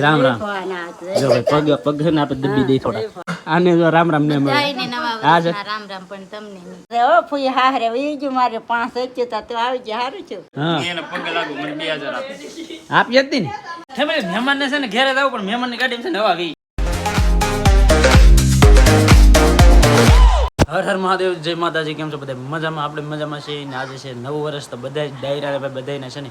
રામ રામ. જો. ભાઈ પગ પગ છે ને આપણે દબી દઈ થોડા. આને જો રામ રામ ને મળે હા છે રામ રામ પણ તમને નહીં. ઓ ફૂઈ હારે વીજું મારે પાંચ હતા તો આવી જાય હારું છું. હા. એને પગ લાગુ મને બે હજાર આપે. આપી હતી ને. ફેમિલી મહેમાન ને છે ને ઘેરે જાવ પણ મહેમાનની ગાડી છે ને હવા ગઈ હર હર મહાદેવ જય માતાજી કેમ છો બધા મજામાં આપણે મજામાં છીએ ને આજે છે નવું વર્ષ તો બધા જ ડાયરા બધાને છે ને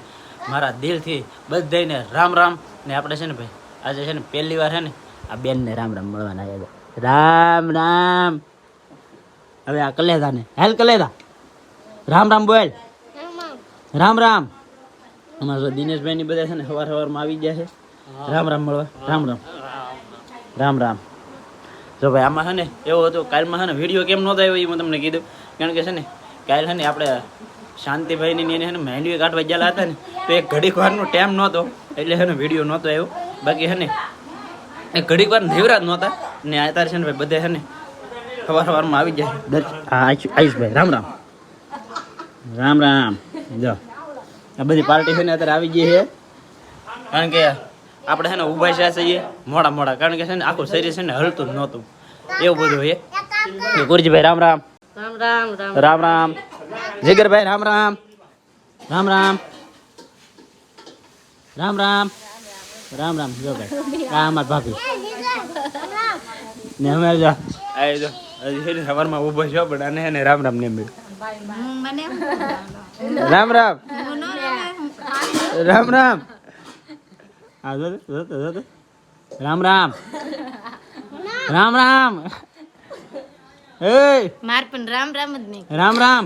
મારા દિલથી બધાને રામ રામ. ને આપણે છે ને ભાઈ, આજે છે ને પહેલી વાર છે ને આ બેનને રામ રામ મળવાના આવ્યા છે. રામ રામ. હવે આ કલેદાને હેલ કલેદા રામ રામ બોલ. રામ રામ. અમારા જો દિનેશભાઈ ની બધા છે ને સવાર સવારમાં આવી ગયા છે. રામ રામ મળવા. રામ રામ. રામ રામ. જો ભાઈ, આમાં છે ને એવું હતું, કાલમાં છે ને વીડિયો કેમ નહોતો આવ્યો એ મેં તમને કીધું. કારણ કે છે ને, કાલ છે ને આપણે શાંતિભાઈની ને એને છે મહેંદી કાઢવા ગયેલા હતા ને તો એક ઘડીક વારનો ટાઈમ નહોતો એટલે છે વીડિયો નહોતો આવ્યો. બાકી હે ને એ ઘડીક વાર નેવરા જ નહોતા ને અત્યારે છે ને ભાઈ બધે હે ને સવાર સવારમાં આવી જાય. આયુષભાઈ રામ રામ. રામ રામ. જો. આ બધી પાર્ટી છે ને અત્યારે આવી ગઈ છે. કારણ કે આપણે છે ને ઊભા છે છીએ મોડા મોડા કારણ કે છે ને આખું શરીર છે ને હલતું જ નહોતું. એવું બધું એ ગુરજીભાઈ રામ રામ રામ રામ. રામ રામ. જીગરભાઈ રામ રામ. રામ રામ. રામ રામ. રામ રામ જો ભાઈ. આ અમાર ભાભી. ને અમે જો. આ જો હજી સવારમાં ઊભો છો પણ આને છે ને રામ રામ ને મળ્યું રામ રામ. હું નો રમે. રામ. રામ આ જો જો જો રામ રામ. રામ રામ. એ માર પણ રામ રામ જ નહીં. રામ રામ.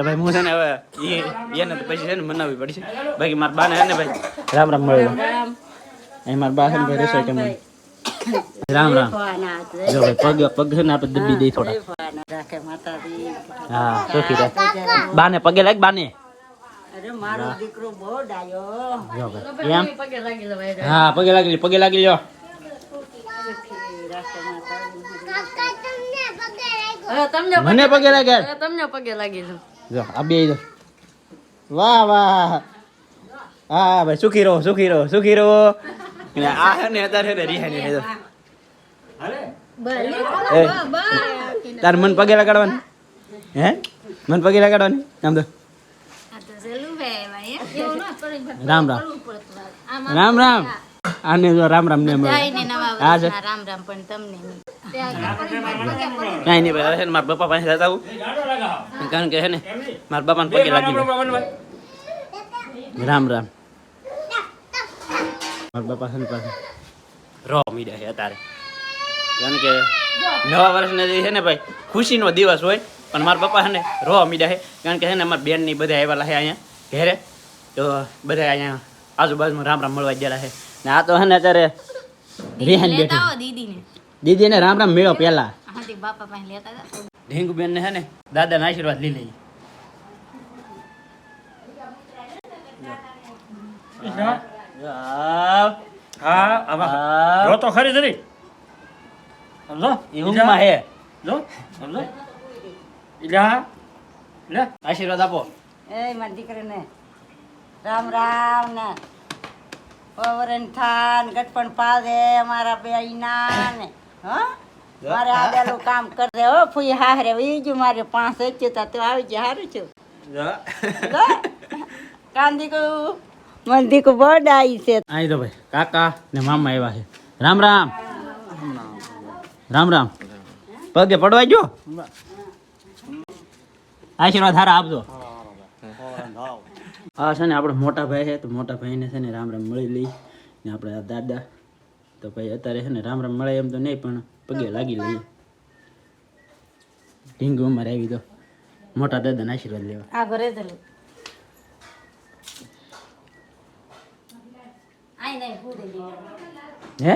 તો ભાઈ હું છે ને હવે ઈ એને તો પછી છે ને મનાવવી પડશે. બાકી મારા બાને હે ને ભાઈ રામ રામ મળ્યો એ મારા બા છે ને ભાઈ રસોઈ કેમ રામ રામ. જો ભાઈ પગ પગ છે ને આપણે દબી દઈ થોડા. હા સુખી રહે બાને પગે લાગ બાને. અરે મારો દીકરો બહુ ડાયો. જો ભાઈ એમ? હા પગે લાગી પગે લાગી લ્યો રાખે માતાજી મને પગે લાગે? તમને પગે લાગી જો આ બે વાહ વાહ. હા ભાઈ સુખી રહો સુખી રહો સુખી રહો. આ છે ને અત્યારે ને રિહાની છે જો. એ, તાર મન પગે લગાડવાની. હે? મન પગે લગાડવાની? આમ તો. હે હે? ન. રામ રામ. આમાં રામ રામ. આને જો રામ રામ ને હા રામ રામ પણ તમને નહીં. નહીં હવે છે ને મારા પપ્પા પાસે જતા આવું. કારણ કે છે ને મારા બાપાને પગે લાગી. રામ રામ. મારા બાપા છે ને પાસે રો મીડ્યા છે અત્યારે. કારણ કે નવા વર્ષને જે છે ને ભાઈ ખુશીનો દિવસ હોય પણ મારા પપ્પા છે ને રો મીડ્યા છે. કારણ કે છે ને અમારા બેનની બધા આવેલા છે અહીંયા ઘેરે. તો બધા અહીંયા આજુબાજુમાં રામ રામ મળવા ગયેલા છે. ને આ તો છે ને અત્યારે રિહાન લેતા બેઠી દીદીને. દીદીને રામ રામ મેળો પેલા હા તે બાપા પાસે લેતા હતા. ઢીંગુ બેન ને છે ને દાદાના આશીર્વાદ લઈ લઈએ. આવ, હા આમાં તો ખરી જરી. સમજો? ઊંઘમાં હે. જો સમજો? ઈલા લે. આશીર્વાદ આપો. એ મારા દીકરીને. રામ રામ ને. પવરન થાન ગટપણ પાદે મારા બેઈના ને હા? મારે આ બેલું કામ કરી દે હો ફૂઈ હારે વીજું મારે પાંચ હતા તો આવી જાય હારું છું. લો. કાંદી કો મંદી કો બહુ ડાઈ છે. અહીં તો ભાઈ કાકા ને મામા આવ્યા છે. રામ રામ. રામ રામ. પગે પડવા જો આશીર્વાદ હારા આપજો. હા છે ને આપણે મોટા ભાઈ છે તો મોટા ભાઈને છે ને રામ રામ મળી લઈ ને આપણે દાદા તો ભાઈ અત્યારે છે ને રામ રામ મળે એમ તો નહીં પણ પગે લાગી લઈએ ઢીંગુ અમારે આવી તો મોટા દાદાના આશીર્વાદ લેવા. આ ઘરે દીધી હે?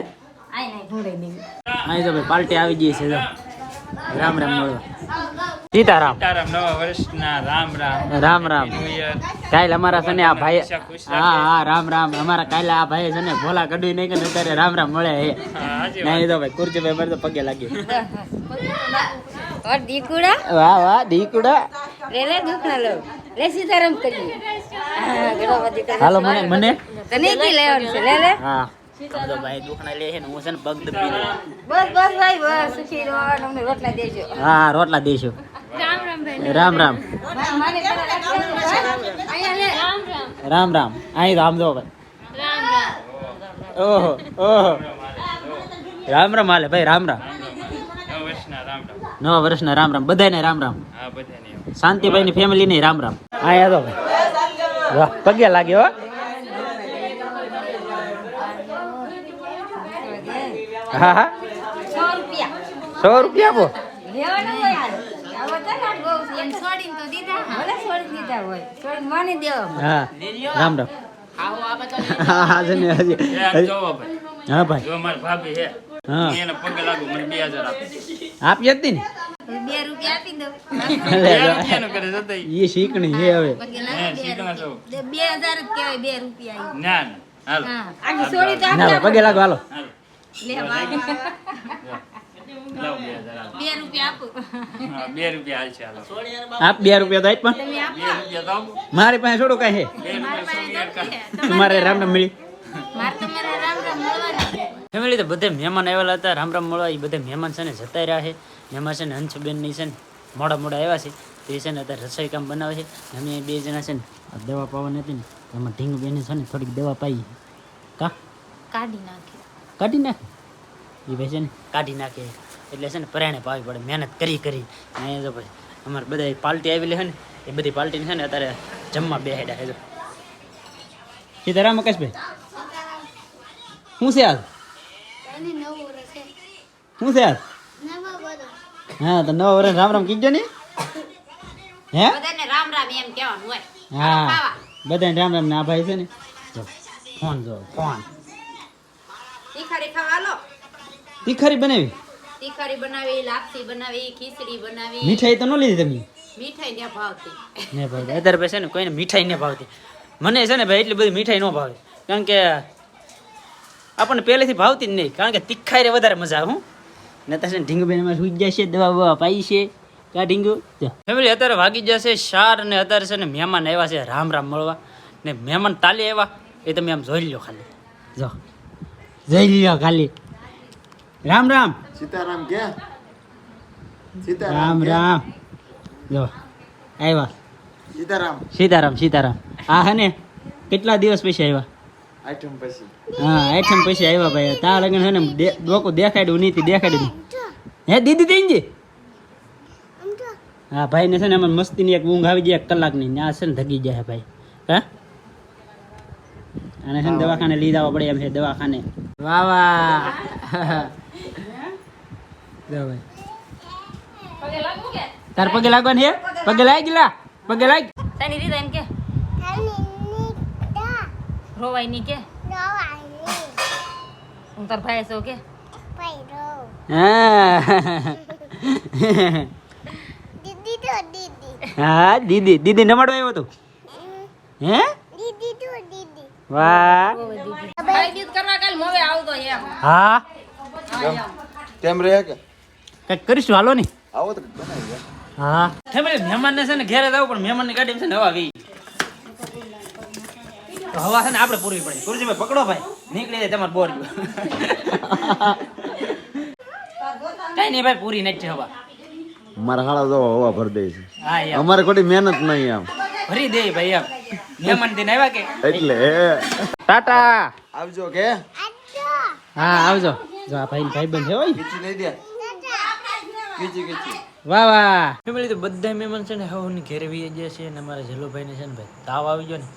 આઈ તો ભાઈ પાર્ટી આવી ગઈ છે જો રામ રામ મળવા. સીતારામ. તારામ નવા વર્ષના રામ રામ. રામ રામ. કાલે અમારા છે ને આ ભાઈ હા હા રામ રામ. અમારા કાલે આ ભાઈ છે ને ભોલા કડવી નહીં કે અત્યારે રામ રામ મળે હે. હાજી નહીં તો ભાઈ કુર્ચી ભાઈ મારે તો પગે લાગી. ઓર દીકુડા? વાહ વાહ ડીકુડા રે લે દુખના લો. રે સીતારામ કરે. હાલો મને મને. તને કી લેવાનું છે. લે લે. હા. તો ભાઈ દુખણા લે છે ને હું છે ને પગ દબી બસ બસ ભાઈ બસ. સુખી રહો અને રોટલા દેજો. હા રોટલા દઈશું રામ રામ રામ રામ મને પેલા રાખજો, ભાઈ. અહીંયા લે રામ રામ. રામ રામ. અહીં રામ જો ભાઈ. રામ રામ ઓહો ઓહો. રામ રામ હાલે ભાઈ રામ રામ. નવ વર્ષના રામ રામ. બધાને રામ રામ. શાંતિભાઈ ની ફેમિલી ને રામ રામ. આયા તો ભાઈ. વાહ પગે લાગ્યો હો. હા હા. સો રૂપિયા. સો રૂપિયા આપો. રામ રામ હા હા ભાઈ. હા ભાઈ. જો મારી ભાભી છે હા. હું એને પગે બે આપી હતી ને. એ શીખણી છે હવે. પગે લાગો હાલો. લાવ બે હજાર હાલો. બે રૂપિયા આપો. હા, બે રૂપિયા હાલો. આપ બે રૂપિયા તો પણ તમે આપો. બે રૂપિયા તો આપો. મારી પાસે થોડું કઈ બે મારા રૂપિયા પાસે સોની છે. તમારે રામ રામ મળી. મારે તમારે રામ રામ મળવાના ફેમિલી તો બધે મહેમાન આવેલા હતા રામ રામ મળવા. એ બધે મહેમાન છે ને જતા રહ્યા છે. મહેમાન છે ને હંસબેનની છે ને મોડા મોડા આવ્યા છે. તો એ છે ને અત્યારે રસોઈ કામ બનાવે છે. અમે બે જણા છે ને આ દવા પાવાની હતી ને એમાં ઢીંગ બેને છે ને થોડીક દવા પાઈ. કા? કાઢી નાખે. કાઢી નાખે. એ ભાઈ છે ને કાઢી નાખે. એટલે છે ને પરાયણે પાવી પડે મહેનત કરી કરી. જો ભાઈ અમારે બધા પાર્ટી આવેલી છે ને એ બધી પાર્ટીને છે ને અત્યારે જમવા બે હેડા છે જો. સીતારામ મકેશભાઈ શું છે આજ શું છે આજ હા તો નવા વર્ષ રામ રામ કીધો ને. હે? બધાને રામ રામ એમ કહેવાનું હોય. હા બધાને રામ રામ ને આ ભાઈ છે ને. જો ફોન જો ફોન. તીખારી ખાવા લો તીખારી બનાવી? તીખારી બનાવી લાપસી બનાવી ખીચડી બનાવી. મીઠાઈ તો ન લીધી તમે? મીઠાઈ ને ભાવતી. ને ભાઈ અત્યારે ભાઈ છે ને કોઈને મીઠાઈ ને ભાવતી. મને છે ને ભાઈ એટલી બધી મીઠાઈ ન ભાવે. કારણ કે આપણને પહેલેથી ભાવતી જ નહીં. કારણ કે તીખાઈ રે વધારે મજા આવે હું. ને તો છે ને ઢીંગુબેન એમાં સુઈ જાય છે દવા બવા પાઈ છે. કા ઢીંગુ? ફેમિલી અત્યારે વાગી જશે શાર ને અત્યારે છે ને મહેમાન આવ્યા છે રામ રામ મળવા. ને મહેમાન તાલી આવ્યા એ તમે આમ જોઈ લો ખાલી. જો. જોઈ લો ખાલી. રામ રામ. સીતારામ કે? રામ રામ. જો આવ્યા સીતારામ. સીતારામ સીતારામ. આ હે ને કેટલા દિવસ પછી આવ્યા આઈટમ પછી. હા આઈટમ પછી આવ્યા ભાઈ. તા લગન છે ને ડોકો દેખાડ્યું નહીં દેખાડ્યું હે દીદી તેંજી હા ભાઈ ને છે ને એમાં મસ્તીની એક ઊંઘ આવી જાય એક કલાકની. ને આ છે ને ધગી જાય ભાઈ. હા? અને છે ને દવાખાને લઈ જવા પડે એમ છે દવાખાને. વાહ વાહ. તાર પગે લાગવાનું છે પગે લાગી ગયેલા પગે લાગ. તારી રીત એમ કે? રોવાયની કે? હું તાર ભાઈ છો કે હા. દીદી. દીદી નમાડવા આવ્યો તું હે વાહ. ભાઈ દીદ. કરવા કાલ મોવે આવતો એમ. હા? કેમ રહે કે? કંઈક કરીશું હાલો ને. આવો તો બનાવી હા. ફેમિલી મહેમાન ને છે ને ઘેરે જાવ પણ મહેમાનની ગાડી છે ને હવા ગઈ. હવા છે ને આપણે પૂરવી પડે. ગુરુજીભાઈ પકડો ભાઈ. નીકળી જાય તમારે બોર કઈ નહીં ભાઈ પૂરી નથી હવા. મારા હાડા જો હવા ભર દે છે. હા અમારે કોઈ મહેનત નહીં આમ. ભરી દે ભાઈ આમ મહેમાન દિન આવ્યા કે? એટલે. ટાટા. આવજો કે? હા આવજો. જો આ ભાઈ ભાઈ બંધ હોય ખીચી લઈ દે. ખીચી ખીચી. વાહ વાહ. ફેમિલી તો બધા મહેમાન છે ને હવે ઘેર વી ગયા છે અને અમારા જલોભાઈને છે ને ભાઈ તાવ આવી ગયો ને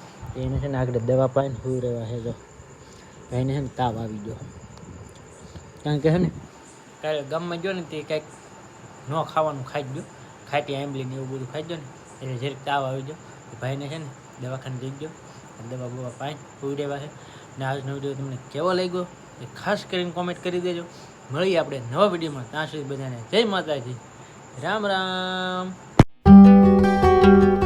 એને છે ને આગળ દવા પાઈને સુઈ રહ્યા છે જો. ભાઈને છે ને તાવ આવી ગયો. કારણ કે છે ને કાલે ગામમાં ગયો ને તે કંઈક ન ખાવાનું ખાઈ જ ગયો ખાટી આંબલી ને એવું બધું ખાઈ ગયો ને એટલે જરીક તાવ આવી ગયો. ભાઈને છે ને દવાખાને જઈ ગયો દવા બવા પાઈને સુઈ રહ્યા છે. ને આજનો વીડિયો તમને કેવો લાગ્યો? એ ખાસ કરીને કોમેન્ટ કરી દેજો. મળીએ આપણે નવા વિડીયોમાં. ત્યાં સુધી બધાને જય માતાજી. રામ રામ.